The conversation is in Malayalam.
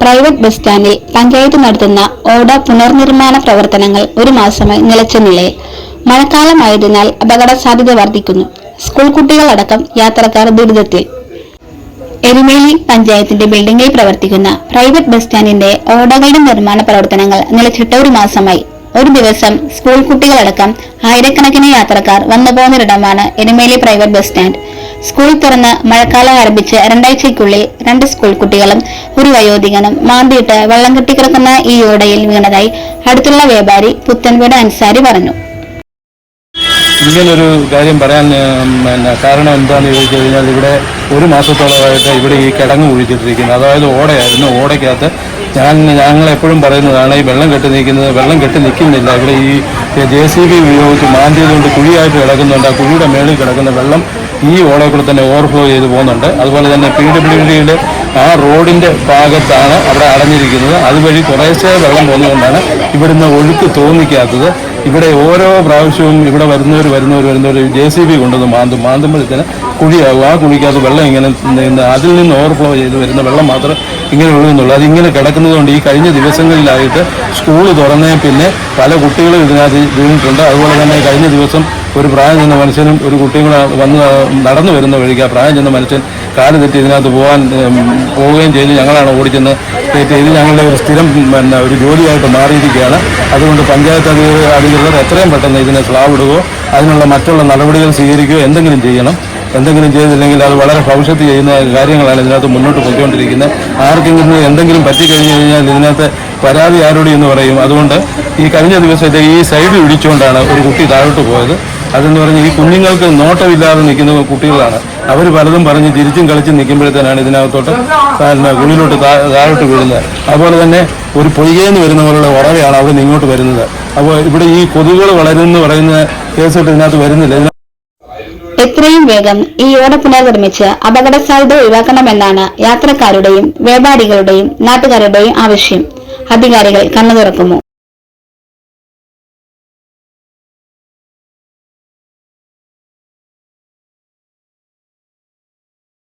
പ്രൈവറ്റ് ബസ് സ്റ്റാൻഡിൽ പഞ്ചായത്ത് നടത്തുന്ന ഓട പുനർനിർമ്മാണ പ്രവർത്തനങ്ങൾ ഒരു മാസമായി നിലച്ച നിലയിൽ. മഴക്കാലമായതിനാൽ അപകട സാധ്യത വർദ്ധിക്കുന്നു. സ്കൂൾ കുട്ടികളടക്കം യാത്രക്കാർ ദുരിതത്തിൽ. എരുമേലി പഞ്ചായത്തിന്റെ ബിൽഡിംഗിൽ പ്രവർത്തിക്കുന്ന പ്രൈവറ്റ് ബസ് സ്റ്റാൻഡിന്റെ ഓടകളുടെ നിർമ്മാണ പ്രവർത്തനങ്ങൾ നിലച്ചിട്ട് ഒരു മാസമായി. ഒരു ദിവസം സ്കൂൾ കുട്ടികളടക്കം ആയിരക്കണക്കിന് യാത്രക്കാർ വന്നു പോകുന്നൊരിടമാണ് Erumeli private bus stand. School തുറന്ന് മഴക്കാലം ആരംഭിച്ച് രണ്ടാഴ്ചയ്ക്കുള്ളിൽ രണ്ട് സ്കൂൾ കുട്ടികളും ഒരു വയോധികനും മാന്തിയിട്ട് വെള്ളം കെട്ടിക്കിടക്കുന്ന ഈ ഓടയിൽ വീണതായി അടുത്തുള്ള വ്യാപാരി പുത്തൻപേട് അൻസാരി പറഞ്ഞു. ഇങ്ങനൊരു കാര്യം പറയാൻ പിന്നെ കാരണം എന്താണെന്ന് ചോദിച്ചു കഴിഞ്ഞാൽ ഇവിടെ ഒരു മാസത്തോളമായിട്ട് ഇവിടെ ഈ കിടങ്ങ് കുഴിച്ചിട്ടിരിക്കുന്നത് അതായത് ഓടയായിരുന്നു. ഓടയ്ക്കകത്ത് ഞാൻ ഞങ്ങൾ എപ്പോഴും പറയുന്നതാണ് ഈ വെള്ളം കെട്ടി നിൽക്കുന്നത് വെള്ളം കെട്ടി നിൽക്കുന്നില്ല. ഇവിടെ ഈ ജെ സി ബി ഉപയോഗിച്ച് മാന്തിയതുകൊണ്ട് കുഴിയായിട്ട് കിടക്കുന്നുണ്ട്. ആ കുഴിയുടെ മേളിൽ കിടക്കുന്ന വെള്ളം ഈ ഓടയിൽ കൂടെ തന്നെ ഓവർഫ്ലോ ചെയ്ത് പോകുന്നുണ്ട്. അതുപോലെ തന്നെ പി ഡബ്ല്യു ഡിയുടെ ആ റോഡിന്റെ ഭാഗത്താണ് അവിടെ അടഞ്ഞിരിക്കുന്നത്. അതുവഴി കുറേശ്ശെ വെള്ളം പോകുന്നതുകൊണ്ടാണ് ഇവിടുന്ന് ഒഴുക്ക് തോന്നിക്കാത്തത്. ഇവിടെ ഓരോ പ്രാവശ്യവും ഇവിടെ വരുന്നവർ വരുന്നവർ വരുന്നവർ ജെ സി ബി കൊണ്ടുവന്ന് മാന്തും. മാന്തുമ്പോഴത്തേന് കുഴിയാകും. ആ കുഴിക്കകത്ത് വെള്ളം ഇങ്ങനെ അതിൽ നിന്ന് ഓവർഫ്ലോ ചെയ്ത് വരുന്ന വെള്ളം മാത്രം ഇങ്ങനെ ഒഴുകുന്നുള്ളൂ അതിങ്ങനെ കിടക്കുന്നതുകൊണ്ട് ഈ കഴിഞ്ഞ ദിവസങ്ങളിലായിട്ട് സ്കൂൾ തുറന്നേ പിന്നെ പല കുട്ടികളും ഇതിനകത്ത് വീണിട്ടുണ്ട്. അതുപോലെ തന്നെ കഴിഞ്ഞ ദിവസം ഒരു പ്രായം ചെന്ന മനുഷ്യനും ഒരു കുട്ടിയും കൂടെ വന്ന് നടന്നു വരുന്ന വഴിക്ക് ആ പ്രായം ചെന്ന മനുഷ്യൻ കാൽ തെറ്റി ഇതിനകത്ത് പോകാൻ പോവുകയും ചെയ്ത്. ഞങ്ങളാണ് ഓടിച്ചെന്ന് ഇത് ഞങ്ങളുടെ ഒരു സ്ഥിരം പിന്നെ ഒരു ജോലിയായിട്ട് മാറിയിരിക്കുകയാണ്. അതുകൊണ്ട് പഞ്ചായത്ത് അധികൃതർ എത്രയും പെട്ടെന്ന് ഇതിനെ സ്ലാബ് ഇടുകയോ അതിനുള്ള മറ്റുള്ള നടപടികൾ സ്വീകരിക്കുകയോ എന്തെങ്കിലും ചെയ്യണം. എന്തെങ്കിലും ചെയ്തില്ലെങ്കിൽ അത് വളരെ ഭവിഷ്യത്ത് ചെയ്യുന്ന കാര്യങ്ങളാണ് ഇതിനകത്ത് മുന്നോട്ട് പോയിക്കൊണ്ടിരിക്കുന്നത്. ആർക്കെങ്കിലും എന്തെങ്കിലും പറ്റിക്കഴിഞ്ഞു കഴിഞ്ഞാൽ ഇതിനകത്ത് പരാതി ആരോടി എന്ന് പറയും. അതുകൊണ്ട് ഈ കഴിഞ്ഞ ദിവസത്തെ ഈ സൈഡ് ഇടിച്ചുകൊണ്ടാണ് ഒരു കുട്ടി താഴോട്ട് പോയത്. അതെന്ന് പറഞ്ഞ് ഈ കുഞ്ഞുങ്ങൾക്ക് നോട്ടമില്ലാതെ നിൽക്കുന്ന കുട്ടികളാണ്. അവർ പലതും പറഞ്ഞ് തിരിച്ചും കളിച്ചും നിൽക്കുമ്പോഴത്തേനാണ് ഇതിനകത്തോട്ട് കുഴിയിലോട്ട് താഴോട്ട് വീഴുന്നത്. അതുപോലെ തന്നെ ഒരു പൊയ്യേന്ന് വരുന്ന പോലുള്ള ഉറവയാണ് അവിടെ ഇങ്ങോട്ട് വരുന്നത്. അപ്പോൾ ഇവിടെ ഈ കൊതുകുകൾ വളരുമെന്ന് പറയുന്ന കേസിട്ട് ഇതിനകത്ത് വരുന്നില്ല. എത്രയും വേഗം ഈ ഓട പുനർനിർമ്മിച്ച് അപകട സാധ്യത ഒഴിവാക്കണമെന്നാണ് യാത്രക്കാരുടെയും വ്യാപാരികളുടെയും നാട്ടുകാരുടെയും ആവശ്യം. അധികാരികൾ കണ്ണു തുറക്കുമോ